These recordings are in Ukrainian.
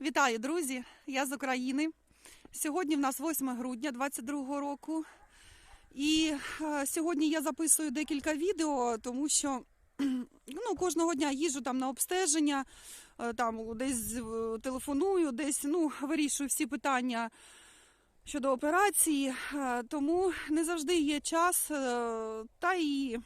Вітаю, друзі! Я з України. Сьогодні в нас 8 грудня 2022 року. І е, сьогодні я записую декілька відео, тому що ну, кожного дня їжджу там на обстеження, е, там десь е, телефоную, десь ну, вирішую всі питання щодо операції. Тому не завжди є час, та і,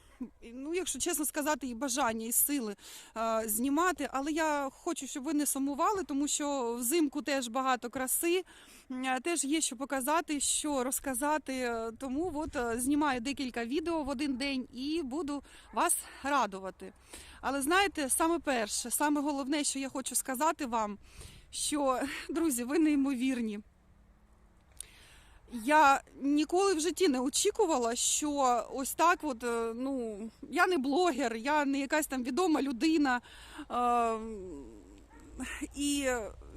ну, якщо чесно сказати, і бажання, і сили е, знімати. Але я хочу, щоб ви не сумували, тому що взимку теж багато краси, е, теж є що показати, що розказати. Е, Тому от е, знімаю декілька відео в один день і буду вас радувати. Але знаєте, саме перше, саме головне, що я хочу сказати вам, що друзі, ви неймовірні. Я ніколи в житті не очікувала, що ось так, от, е, ну, я не блогер, я не якась там відома людина. Е, і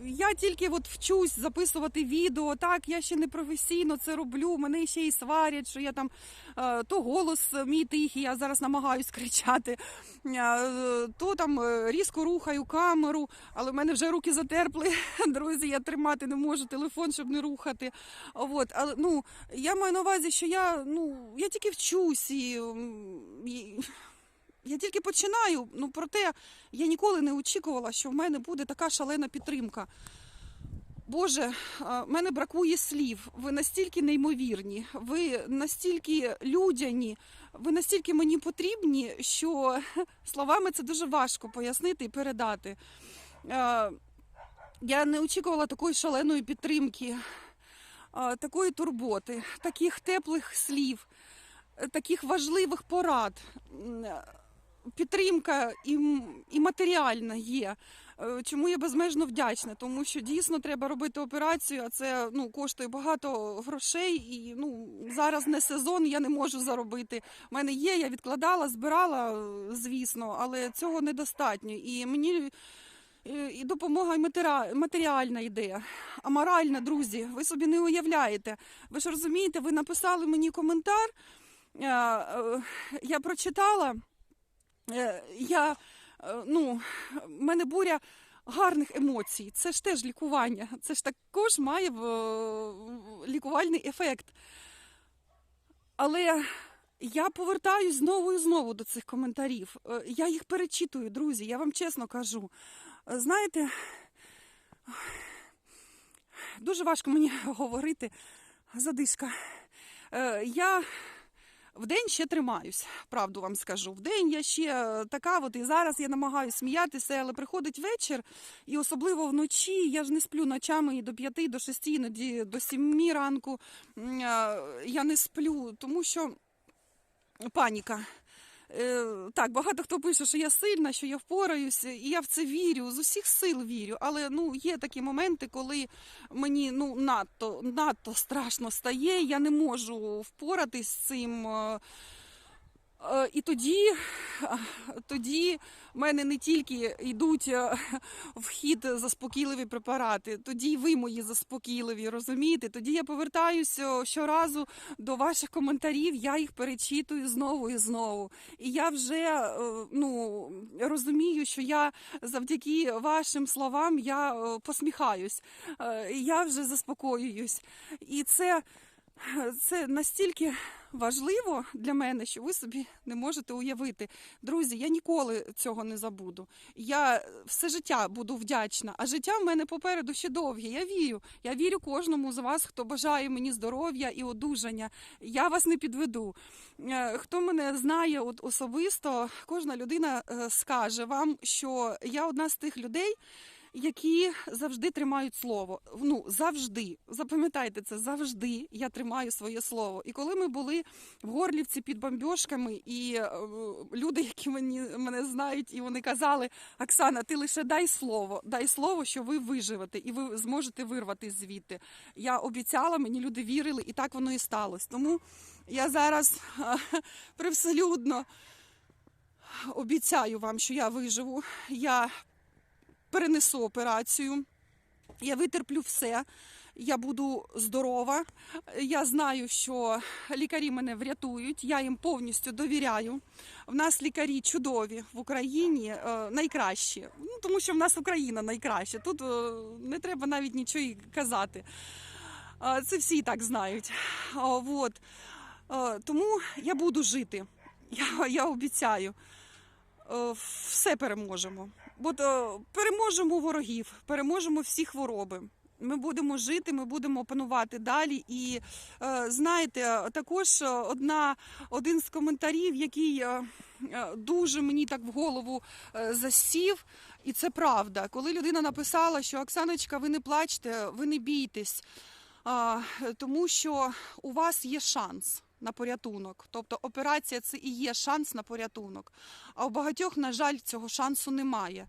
я тільки от вчусь записувати відео. Так, я ще не професійно це роблю. Мене ще й сварять, що я там е, то голос мій тихий, я зараз намагаюсь кричати, е, то там е, різко рухаю камеру, але в мене вже руки затерпли. Друзі, я тримати не можу телефон, щоб не рухати. От, але ну я маю на увазі, що я ну я тільки вчусь і. і... Я тільки починаю, ну проте я ніколи не очікувала, що в мене буде така шалена підтримка. Боже, в мене бракує слів. Ви настільки неймовірні, ви настільки людяні, ви настільки мені потрібні, що словами це дуже важко пояснити і передати. Я не очікувала такої шаленої підтримки, такої турботи, таких теплих слів, таких важливих порад. Підтримка і, і матеріальна є. Е, Чому я безмежно вдячна? Тому що дійсно треба робити операцію, а це ну, коштує багато грошей. І ну, зараз не сезон, я не можу заробити. У мене є, я відкладала, збирала, е, звісно, але цього недостатньо. І мені е, і допомога і матеріальна йде. А моральна, друзі, ви собі не уявляєте. Ви ж розумієте, ви написали мені коментар, я прочитала. Е, Я, е, ну, в мене буря гарних емоцій. Це ж теж лікування. Це ж також має лікувальний ефект. Але я повертаюсь знову і знову до цих коментарів. Е, Я їх перечитую, друзі, я вам чесно кажу. Знаєте, дуже важко мені говорити. Задишка. Е, Я Вдень ще тримаюсь, правду вам скажу. Вдень я ще е, така, от і зараз я намагаюся сміятися, але приходить вечір, і особливо вночі я ж не сплю ночами і до п'яти, до шести, іноді до сімі ранку е, я не сплю, тому що паніка. Е, Так, багато хто пише, що я сильна, що я впораюся, і я в це вірю, з усіх сил вірю. Але ну є такі моменти, коли мені ну надто надто страшно стає. Я не можу впоратись з цим. Е, І тоді, тоді в мене не тільки йдуть е, в хід заспокійливі препарати, тоді ви мої заспокійливі, розумієте? Тоді я повертаюся щоразу до ваших коментарів, я їх перечитую знову і знову. І я вже е, ну, розумію, що я завдяки вашим словам я посміхаюсь, я вже заспокоююсь. І це, це настільки важливо для мене, що ви собі не можете уявити. Друзі, я ніколи цього не забуду. Я все життя буду вдячна, а життя в мене попереду ще довге. Я вірю. Я вірю кожному з вас, хто бажає мені здоров'я і одужання. Я вас не підведу. Е, Хто мене знає от особисто, кожна людина е, скаже вам, що я одна з тих людей. Які завжди тримають слово. Ну завжди запам'ятайте це завжди. Я тримаю своє слово. І коли ми були в Горлівці під бомбьошками, і е, люди, які мені мене знають, і вони казали: Оксана, ти лише дай слово, дай слово, що ви виживете, і ви зможете вирватися звідти. Я обіцяла, мені люди вірили, і так воно і сталося. Тому я зараз е, привселюдно обіцяю вам, що я виживу. Я перенесу операцію. Я витерплю все. Я буду здорова. Я знаю, що лікарі мене врятують. Я їм повністю довіряю. В нас лікарі чудові в Україні, е, найкращі. Ну тому що в нас Україна найкраща. Тут е, не треба навіть нічого казати. Це всі так знають. А, Вот. Е, Тому я буду жити. Я, я обіцяю. Все переможемо. От е, переможемо ворогів, переможемо всі хвороби. Ми будемо жити, ми будемо опанувати далі. І е, знаєте, також е, одна, один з коментарів, який дуже мені так в голову засів, і це правда. Коли людина написала, що Оксаночка, ви не плачте, ви не бійтесь, тому що у вас є шанс на порятунок. Тобто операція це і є шанс на порятунок. А у багатьох, на жаль, цього шансу немає.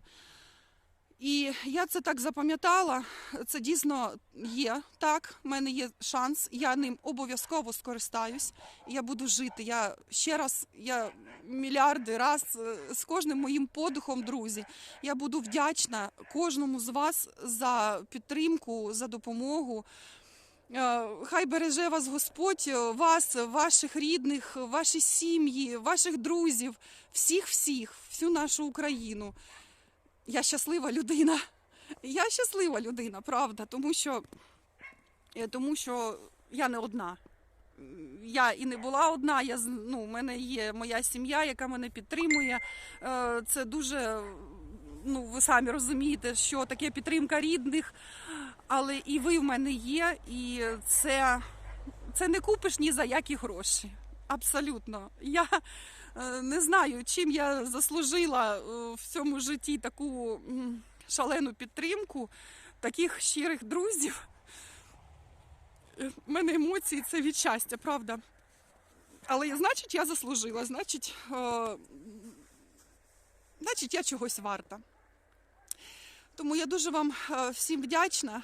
І я це так запам'ятала. Це дійсно є так. в мене є шанс. Я ним обов'язково скористаюсь. Я буду жити. Я ще раз, я мільярди раз е, з кожним моїм подихом, друзі. Я буду вдячна кожному з вас за підтримку, за допомогу. Е, Хай береже вас Господь, е, вас, ваших рідних, ваші сім'ї, ваших друзів, всіх, всіх, всю нашу Україну. Я щаслива людина. Я щаслива людина, правда, тому що, е, тому що я не одна. Я і не була одна. Я ну, у мене є моя сім'я, яка мене підтримує. Це дуже, ну ви самі розумієте, що таке підтримка рідних, але і ви в мене є, і це, це не купиш ні за які гроші. Абсолютно. Я е, не знаю, чим я заслужила е, в цьому житті таку шалену підтримку, таких щирих друзів. Е, В мене емоції це від щастя, правда. Але значить, я заслужила, значить, е, значить, я чогось варта. Тому я дуже вам е, всім вдячна.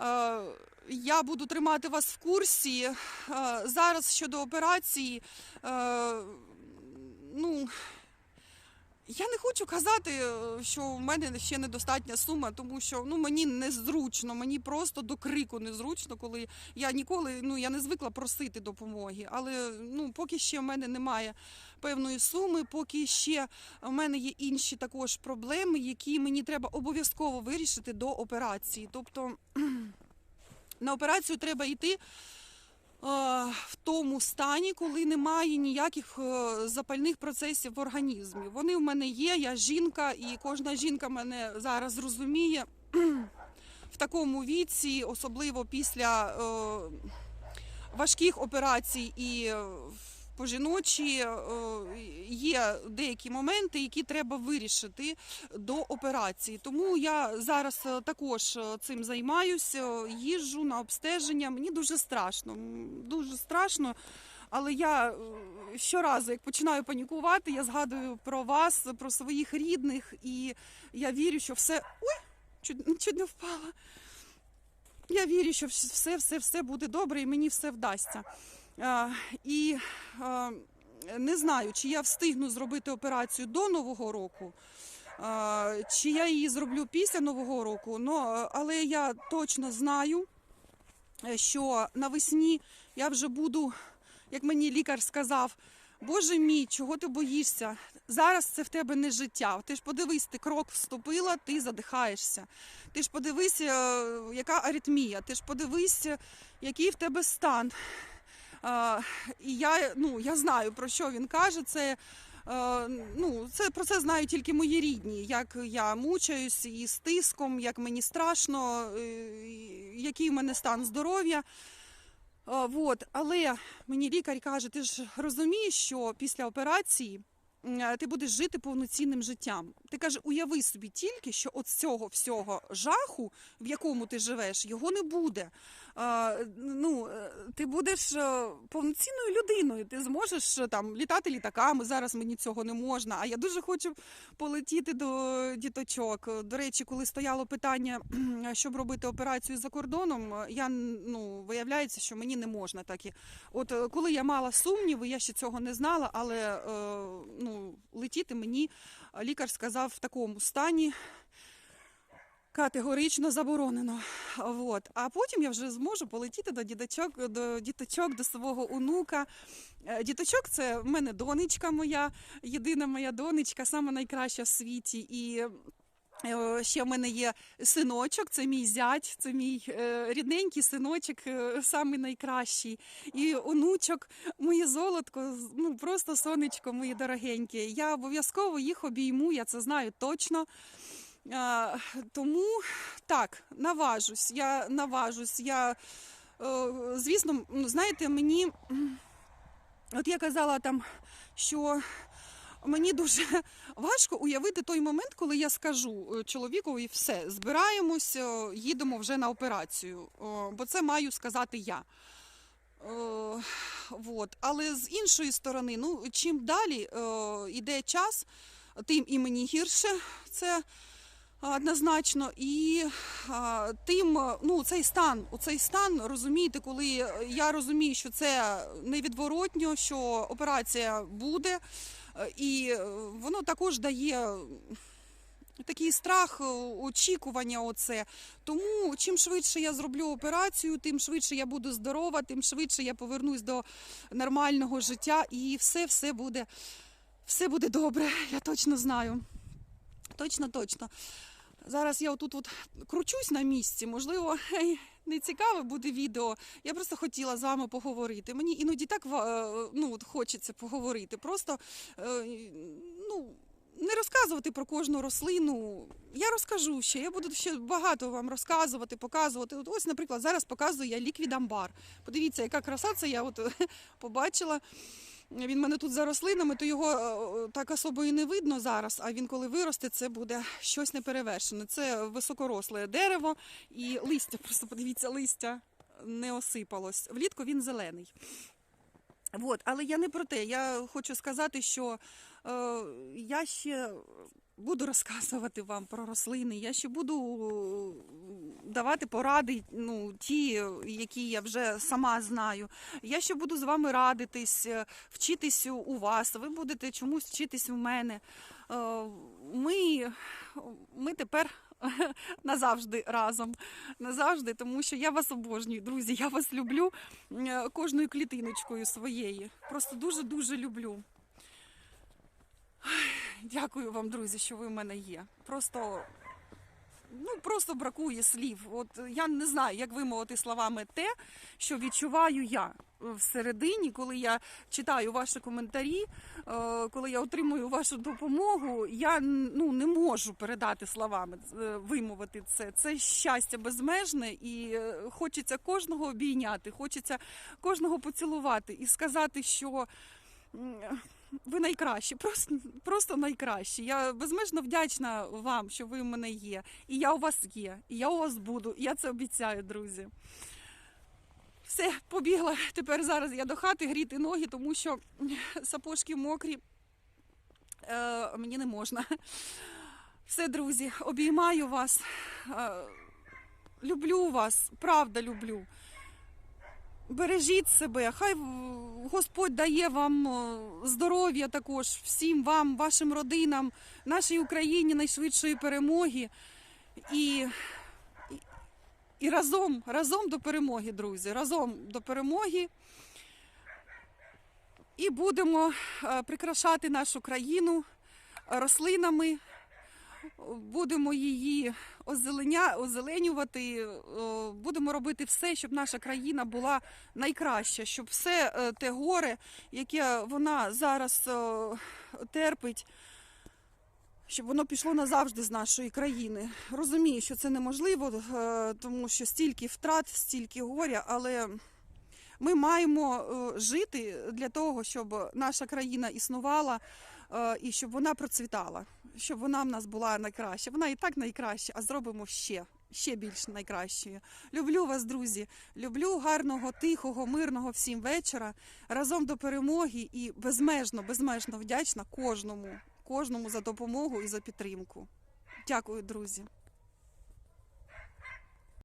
Е, Я буду тримати вас в курсі. Е, Зараз щодо операції, е, ну. Я не хочу казати, е, що в мене ще недостатня сума, тому що ну мені незручно, мені просто до крику незручно, коли я ніколи ну я не звикла просити допомоги. Але ну поки ще в мене немає певної суми, поки ще в мене є інші також проблеми, які мені треба обов'язково вирішити до операції. Тобто на операцію треба йти. Е, В тому стані, коли немає ніяких е, запальних процесів в організмі. Вони в мене є, я жінка, і кожна жінка мене зараз розуміє в такому віці, особливо після е, важких операцій і е, по жіночі е, є деякі моменти, які треба вирішити до операції. Тому я зараз е, також е, цим займаюся, їжджу на обстеження. Мені дуже страшно, дуже страшно. Але я щоразу, як починаю панікувати, я згадую про вас, про своїх рідних, і я вірю, що все. Ой, чуть, чуть не впала. Я вірю, що все, все, все буде добре і мені все вдасться. А, і не знаю, чи я встигну зробити операцію до Нового року, чи я її зроблю після Нового року. Ну, але я точно знаю, е, що навесні я вже буду, як мені лікар сказав, Боже мій, чого ти боїшся? Зараз це в тебе не життя. Ти ж подивись, ти крок вступила, ти задихаєшся. Ти ж подивись, е, яка аритмія, ти ж подивись, е, який в тебе стан. І я, ну, я знаю, про що він каже. Це, е, ну, це про це знають тільки мої рідні. Як я мучаюсь із тиском, як мені страшно, е, який в мене стан здоров'я. Вот. Але мені лікар каже, ти ж розумієш, що після операції е, ти будеш жити повноцінним життям. Ти каже, уяви собі тільки, що от цього всього жаху, в якому ти живеш, його не буде. Ну, е, ти будеш е, повноцінною людиною. Ти зможеш е, там літати літаками. Зараз мені цього не можна. А я дуже хочу полетіти до діточок. До речі, коли стояло питання, щоб робити операцію за кордоном, я ну виявляється, що мені не можна так. От коли я мала сумніви, я ще цього не знала, але ну летіти мені лікар сказав в такому стані. Категорично заборонено. От. А потім я вже зможу полетіти до діточок, до діточок, до свого онука. Е, Діточок це в мене донечка моя, єдина моя донечка, сама найкраща в світі. І е, ще в мене є синочок, це мій зять, це мій е, рідненький синочок, самий найкращий. І онучок, моє золотко, ну просто сонечко, моє дорогеньке. Я обов'язково їх обійму, я це знаю точно. Тому так, наважусь, я наважусь. Я, е, звісно, ну, знаєте, мені, от я казала там, що мені дуже важко уявити той момент, коли я скажу е, чоловікові все, збираємось, е, їдемо вже на операцію, бо це маю сказати я. Вот. Але з іншої сторони, ну, чим далі е, йде час, тим і мені гірше. Це Однозначно, і тим, е, ну, цей стан, цей стан, розумієте, коли я розумію, що це невідворотньо, що операція буде, е, і е, воно також дає такий страх, е, очікування. Оце. Тому чим швидше я зроблю операцію, тим швидше я буду здорова, тим швидше я повернусь до нормального життя, і все, все буде, все буде добре. Я точно знаю. Точно, точно. Зараз я отут от кручусь на місці. Можливо, не цікаве буде відео. Я просто хотіла з вами поговорити. Мені іноді так е, ну, от хочеться поговорити. Просто е, ну, не розказувати про кожну рослину. Я розкажу ще. Я буду ще багато вам розказувати, показувати. От ось, наприклад, зараз показую я ліквідамбар. Подивіться, яка краса це я от побачила. Він мене тут за рослинами, то його е, так особо і не видно зараз. А він, коли виросте, це буде щось неперевершене. Це високоросле дерево і листя. Просто подивіться, листя не осипалось. Влітку він зелений. От, але я не про те. Я хочу сказати, що е, я ще буду розказувати вам про рослини. Я ще буду е, давати поради, ну, ті, які я вже сама знаю. Я ще буду з вами радитись, е, вчитись у- вас. Ви будете чомусь вчитись у мене. Е, Ми, ми тепер назавжди разом. Назавжди, тому що я вас обожнюю, друзі. Я вас люблю кожною клітиночкою своєї. Просто дуже-дуже люблю. Дякую вам, друзі, що ви в мене є. Просто, ну, просто бракує слів. От я не знаю, як вимовити словами те, що відчуваю я всередині, коли я читаю ваші коментарі, е, коли я отримую вашу допомогу. Я ну, не можу передати словами, е, вимовити це. Це щастя безмежне, і е, хочеться кожного обійняти, хочеться кожного поцілувати і сказати, що. Ви найкращі, просто, просто найкращі. Я безмежно вдячна вам, що ви в мене є. І я у вас є, і я у вас буду. Я це обіцяю, друзі. Все, побігла. Тепер зараз я до хати гріти ноги, тому що сапожки мокрі. Е, мені не можна. Все, друзі, обіймаю вас. Е, люблю вас, правда люблю. Бережіть себе, хай Господь дає вам е, здоров'я також всім вам, вашим родинам, нашій Україні найшвидшої перемоги. І, і, і разом, разом до перемоги, друзі, разом до перемоги. І будемо е, прикрашати нашу країну рослинами, будемо її озеленя, озеленювати, будемо робити все, щоб наша країна була найкраща, щоб все е, те горе, яке вона зараз терпить, щоб воно пішло назавжди з нашої країни. Розумію, що це неможливо, е, тому що стільки втрат, стільки горя, але ми маємо жити для того, щоб наша країна існувала і щоб вона процвітала, щоб вона в нас була найкраща. Вона і так найкраща, а зробимо ще. Ще більш найкращою. Люблю вас, друзі. Люблю гарного, тихого, мирного всім вечора. Разом до перемоги і безмежно, безмежно вдячна кожному, кожному за допомогу і за підтримку. Дякую, друзі.